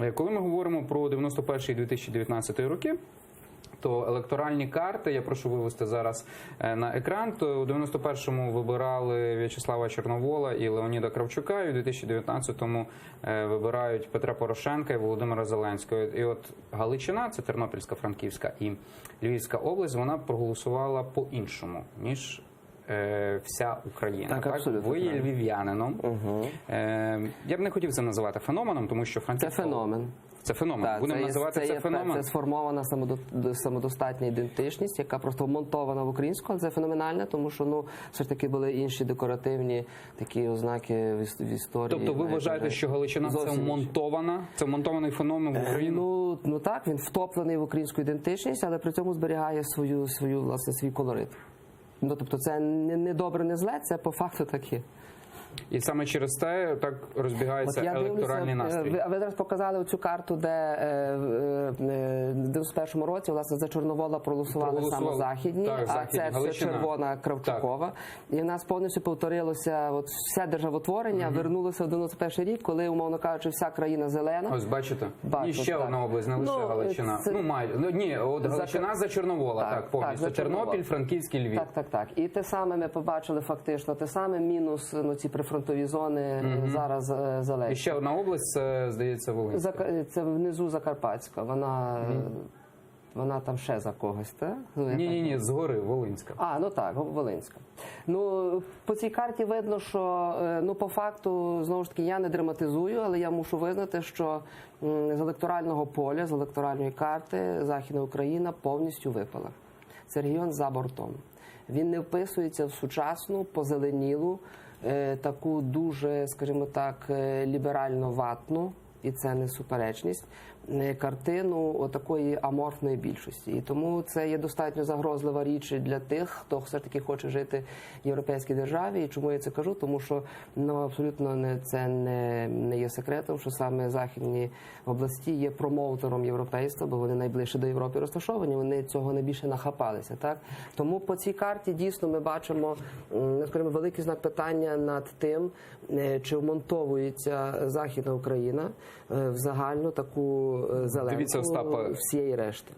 Е, Коли ми говоримо про 91 і 2019 роки. То електоральні карти, я прошу вивести зараз е, на екран. То у 91-му вибирали В'ячеслава Чорновола і Леоніда Кравчука, і у 2019-му е, вибирають Петра Порошенка і Володимира Зеленського. І от Галичина, це Тернопільська, Франківська і Львівська область, вона проголосувала по-іншому ніж. Е, Вся Україна Так, абсолютно ви є львів'янином. Угу. Е, я б не хотів це називати феноменом, тому що Це феномен. Це феномен. Так, Будемо є- називати це, є- феномен. Це сформована самодостатня ідентичність, яка просто вмонтована в українську, але це феноменальне, тому що ну все ж таки були інші декоративні такі ознаки в, історії. Тобто, ви вважаєте, що Галичина це вмонтована, це вмонтований феномен в Україну? Ну, ну так, він втоплений в українську ідентичність, але при цьому зберігає свою, свою власне свій колорит. Ну тобто, це не, не добре, не зле, це по факту таке. І саме через те так розбігається електоральний дивлюся, настрій. Ви, а ви зараз показали цю карту, де е, е, е, 91-му році власне за Чорновола проголосували, саме західні, Так, а західні. це все червона Кравчукова. І в нас повністю повторилося от все державотворення, вернулося в 91 рік, коли, умовно кажучи, вся країна зелена. Ось бачите, Бачу, і ще так. одна область, не лише Ну, Галичина. це- Ну майже ну ні, от Галичина за Чорновола, Так, повністю. Тернопіль, Франківський, Львів. Так, так, так. І те саме ми побачили фактично, те саме мінус ну, ці прифронтові зони е, зараз е, І ще одна область, це здається Волинська. Це внизу Закарпатська. Вона, вона там ще за когось, так? Ну, Ні, ні, ні, згори Волинська. А, ну так, Волинська. Ну по цій карті видно, що е, ну по факту знову ж таки я не драматизую, але я мушу визнати, що з електорального поля, з електоральної карти Західна Україна повністю випала. Це регіон за бортом. Він не вписується в сучасну, позеленілу, е, таку дуже, скажімо так, е, ліберально ватну. І це не суперечність картину отакої аморфної більшості. І тому це є достатньо загрозлива річ для тих, хто все ж таки хоче жити в європейській державі. І чому я це кажу? Тому що ну абсолютно не це не, не є секретом, що саме західні області є промоутером європейства, бо вони найближче до Європи розташовані. Вони цього найбільше нахапалися. Так тому по цій карті дійсно ми бачимо ну, скажімо, великий знак питання над тим, е, чи вмонтовується Західна Україна в загальну таку е, зеленку Дивіться, Остапа. всієї решти.